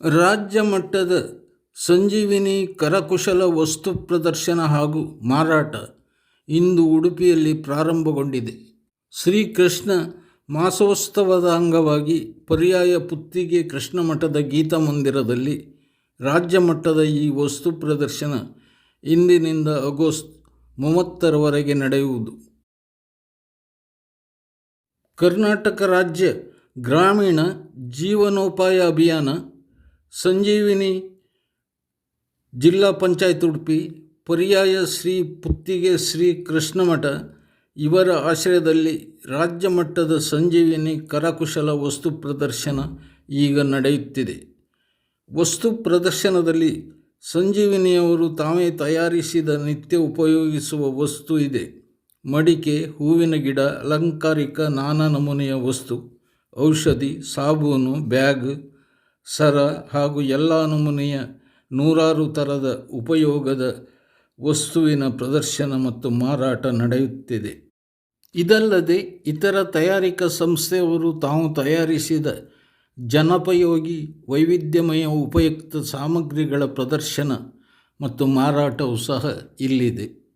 ರಾಜ್ಯ ಮಟ್ಟದ ಸಂಜೀವಿನಿ ಕರಕುಶಲ ವಸ್ತು ಪ್ರದರ್ಶನ ಹಾಗೂ ಮಾರಾಟ ಇಂದು ಉಡುಪಿಯಲ್ಲಿ ಪ್ರಾರಂಭಗೊಂಡಿದೆ. ಶ್ರೀಕೃಷ್ಣ ಮಾಸೋತ್ಸವದ ಅಂಗವಾಗಿ ಪರ್ಯಾಯ ಪುತ್ತಿಗೆ ಕೃಷ್ಣ ಮಠದ ಗೀತಾ ಮಂದಿರದಲ್ಲಿ ರಾಜ್ಯ ಮಟ್ಟದ ಈ ವಸ್ತು ಪ್ರದರ್ಶನ ಇಂದಿನಿಂದ ಆಗಸ್ಟ್ ಮೂವತ್ತರವರೆಗೆ ನಡೆಯುವುದು. ಕರ್ನಾಟಕ ರಾಜ್ಯ ಗ್ರಾಮೀಣ ಜೀವನೋಪಾಯ ಅಭಿಯಾನ, ಸಂಜೀವಿನಿ ಜಿಲ್ಲಾ ಪಂಚಾಯತ್ ಉಡುಪಿ, ಪರ್ಯಾಯ ಶ್ರೀ ಪುತ್ತಿಗೆ ಶ್ರೀ ಕೃಷ್ಣಮಠ, ಇವರ ಆಶ್ರಯದಲ್ಲಿ ರಾಜ್ಯ ಮಟ್ಟದ ಸಂಜೀವಿನಿ ಕರಕುಶಲ ವಸ್ತು ಪ್ರದರ್ಶನ ಈಗ ನಡೆಯುತ್ತಿದೆ. ವಸ್ತು ಪ್ರದರ್ಶನದಲ್ಲಿ ಸಂಜೀವಿನಿಯವರು ತಾವೇ ತಯಾರಿಸಿದ ನಿತ್ಯ ಉಪಯೋಗಿಸುವ ವಸ್ತು ಇದೆ. ಮಡಿಕೆ, ಹೂವಿನ ಗಿಡ, ಅಲಂಕಾರಿಕ ನಾನಾ ನಮೂನೆಯ ವಸ್ತು, ಔಷಧಿ, ಸಾಬೂನು, ಬ್ಯಾಗ್, ಸರ ಹಾಗೂ ಎಲ್ಲ ನಮೂನೆಯ ನೂರಾರು ಥರದ ಉಪಯೋಗದ ವಸ್ತುವಿನ ಪ್ರದರ್ಶನ ಮತ್ತು ಮಾರಾಟ ನಡೆಯುತ್ತಿದೆ. ಇದಲ್ಲದೆ ಇತರ ತಯಾರಿಕಾ ಸಂಸ್ಥೆಯವರು ತಾವು ತಯಾರಿಸಿದ ಜನಪಯೋಗಿ, ವೈವಿಧ್ಯಮಯ ಉಪಯುಕ್ತ ಸಾಮಗ್ರಿಗಳ ಪ್ರದರ್ಶನ ಮತ್ತು ಮಾರಾಟವು ಸಹ ಇಲ್ಲಿದೆ.